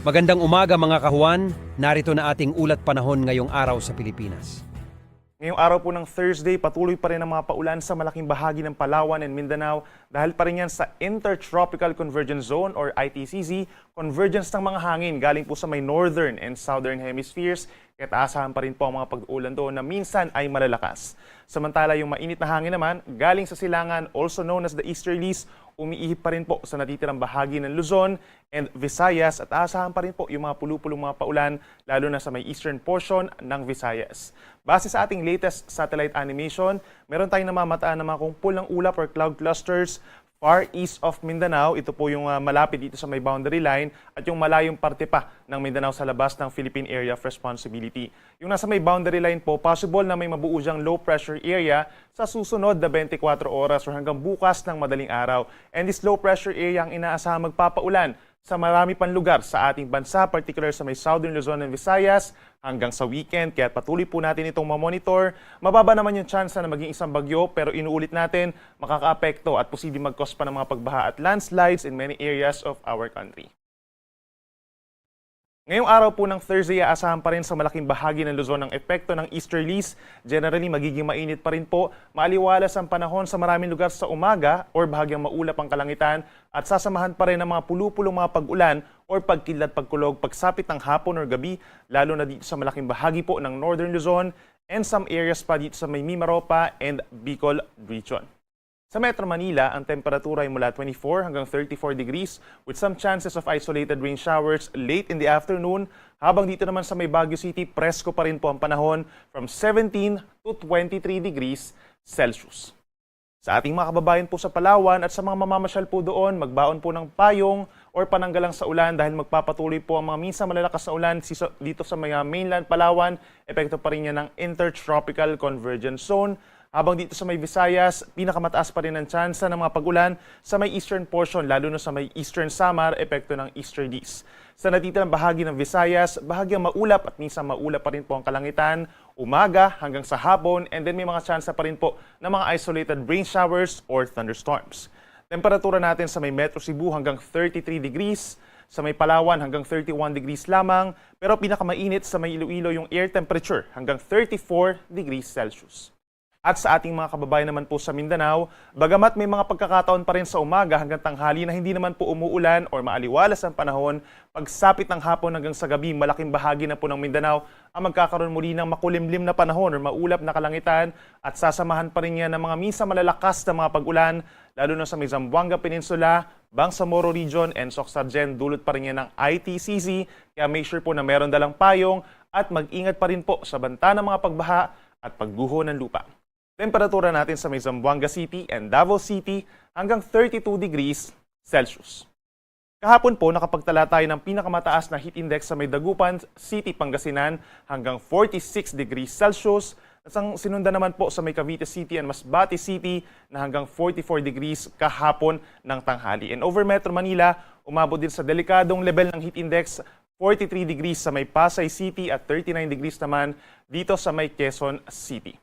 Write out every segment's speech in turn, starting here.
Magandang umaga mga kahuan, narito na ating ulat panahon ngayong araw sa Pilipinas. Ngayong araw po ng Thursday, patuloy pa rin ang mga paulan sa malaking bahagi ng Palawan and Mindanao dahil pa rin yan sa Intertropical Convergence Zone or ITCZ, convergence ng mga hangin galing po sa may northern and southern hemispheres kaya't aasahan pa rin po ang mga pag-uulan doon na minsan ay malalakas. Samantala yung mainit na hangin naman galing sa silangan also known as the easterlies, umiihip pa rin po sa natitirang bahagi ng Luzon and Visayas at aasahan pa rin po yung mga pulupulong mga paulan lalo na sa may eastern portion ng Visayas. Base sa ating latest satellite animation, meron tayong namamataan na mga kumpul ng ulap or cloud clusters far east of Mindanao. Ito po yung ah, malapit dito sa may boundary line at yung malayong parte pa ng Mindanao sa labas ng Philippine Area of Responsibility. Yung nasa may boundary line po, possible na may mabuo diyang low pressure area sa susunod na 24 oras or hanggang bukas ng madaling araw. And this low pressure area ang inaasahan magpapaulan sa marami pang lugar sa ating bansa, particular sa may Southern Luzon and Visayas hanggang sa weekend. Kaya patuloy po natin itong mamonitor. Mababa naman yung chance na maging isang bagyo pero inuulit natin makakaapekto at posibleng mag-cause pa ng mga pagbaha at landslides in many areas of our country. Ngayong araw po ng Thursday, aasahan pa rin sa malaking bahagi ng Luzon ang epekto ng easterlies. Generally, magiging mainit pa rin po. Maaliwalas ang panahon sa maraming lugar sa umaga or bahagyang maulap ang kalangitan at sasamahan pa rin ng mga pulupulong mga pag-ulan or pagkidlat pagkulog pagsapit ng hapon or gabi, lalo na dito sa malaking bahagi po ng Northern Luzon and some areas pa dito sa may Mimaropa and Bicol region. Sa Metro Manila, ang temperatura ay mula 24 hanggang 34 degrees with some chances of isolated rain showers late in the afternoon. Habang dito naman sa may Baguio City, presko pa rin po ang panahon from 17 to 23 degrees Celsius. Sa ating mga kababayan po sa Palawan at sa mga mamamasyal po doon, magbaon po ng payong or pananggalang sa ulan dahil magpapatuloy po ang mga minsan malalakas na ulan dito sa mga mainland Palawan. Epekto pa rin yan ng Intertropical Convergence Zone. Habang dito sa may Visayas, pinakamataas pa rin ang tsansa ng mga pagulan sa may eastern portion, lalo na sa may eastern Samar, epekto ng easterlies. Sa natitirang bahagi ng Visayas, bahagyang maulap at minsan maulap pa rin po ang kalangitan, umaga hanggang sa hapon, and then may mga tsansa pa rin po ng mga isolated rain showers or thunderstorms. Temperatura natin sa may Metro Cebu hanggang 33 degrees, sa may Palawan hanggang 31 degrees lamang, pero pinakamainit sa may Iloilo yung air temperature hanggang 34 degrees Celsius. At sa ating mga kababayan naman po sa Mindanao, bagamat may mga pagkakataon pa rin sa umaga hanggang tanghali na hindi naman po umuulan or maaliwalas ang panahon, pagsapit ng hapon hanggang sa gabi, malaking bahagi na po ng Mindanao ang magkakaroon muli ng makulimlim na panahon or maulap na kalangitan. At sasamahan pa rin yan ng mga minsan malalakas na mga pag-ulan, lalo na sa may Peninsula, Bangsamoro Region, and Soxargen, dulot pa rin yan ng ITCZ, kaya make sure po na meron dalang payong at mag-ingat pa rin po sa banta ng mga pagbaha at pagguho ng lupa. Temperatura natin sa may City and Davao City hanggang 32 degrees Celsius. Kahapon po, nakapagtala tayo ng pinakamataas na heat index sa may Dagupan City, Pangasinan hanggang 46 degrees Celsius. At ang sinundan naman po sa may Cavite City and Masbate City na hanggang 44 degrees kahapon ng tanghali. And over Metro Manila, umabot din sa delikadong level ng heat index 43 degrees sa may Pasay City at 39 degrees naman dito sa may Quezon City.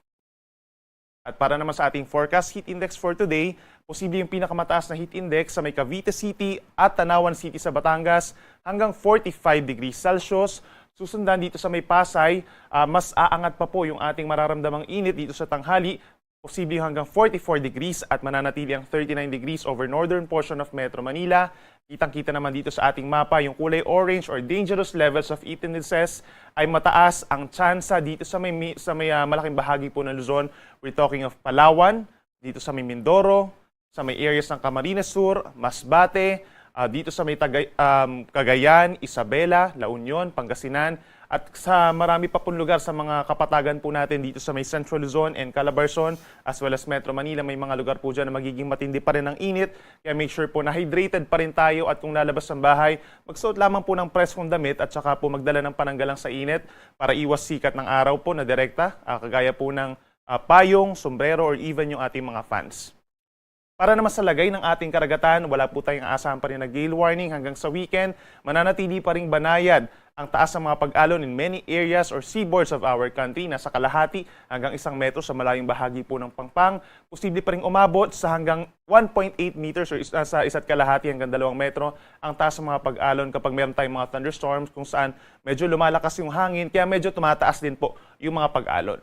At para naman sa ating forecast heat index for today, posible yung pinakamataas na heat index sa may Cavite City at Tanawan City sa Batangas hanggang 45 degrees Celsius. Susundan dito sa may Pasay, ah, mas aangat pa po yung ating mararamdamang init dito sa tanghali, posible hanggang 44 degrees at mananatili ang 39 degrees over northern portion of Metro Manila. Kitang-kita naman dito sa ating mapa yung kulay orange or dangerous levels of heat indices ay mataas ang tsansa dito sa may, sa may ah, malaking bahagi po ng Luzon. We're talking of Palawan, dito sa may Mindoro, sa may areas ng Camarines Sur, Masbate, ah, dito sa may Tagay- um, Cagayan, Isabela, La Union, Pangasinan, at sa marami pa pong lugar sa mga kapatagan po natin dito sa may Central Luzon and Calabarzon as well as Metro Manila. May mga lugar po dyan na magiging matindi pa rin ang init. Kaya make sure po na hydrated pa rin tayo at kung lalabas ng bahay, magsuot lamang po ng preskong damit at saka po magdala ng pananggalang sa init para iwas sikat ng araw po na direkta, ah, kagaya po ng ah, payong, sombrero or even yung ating mga fans. Para naman sa lagay ng ating karagatan, wala po tayong aasahan pa rin na gale warning hanggang sa weekend. Mananatili pa rin banayad ang taas ng mga pag-alon in many areas or seaboards of our country. Nasa kalahati hanggang isang metro sa malayong bahagi po ng Pangpang. Posible pa rin umabot sa hanggang 1.8 meters or is- sa isa't kalahati hanggang dalawang metro ang taas ng mga pag-alon kapag meron tayong mga thunderstorms kung saan medyo lumalakas yung hangin kaya medyo tumataas din po yung mga pag-alon.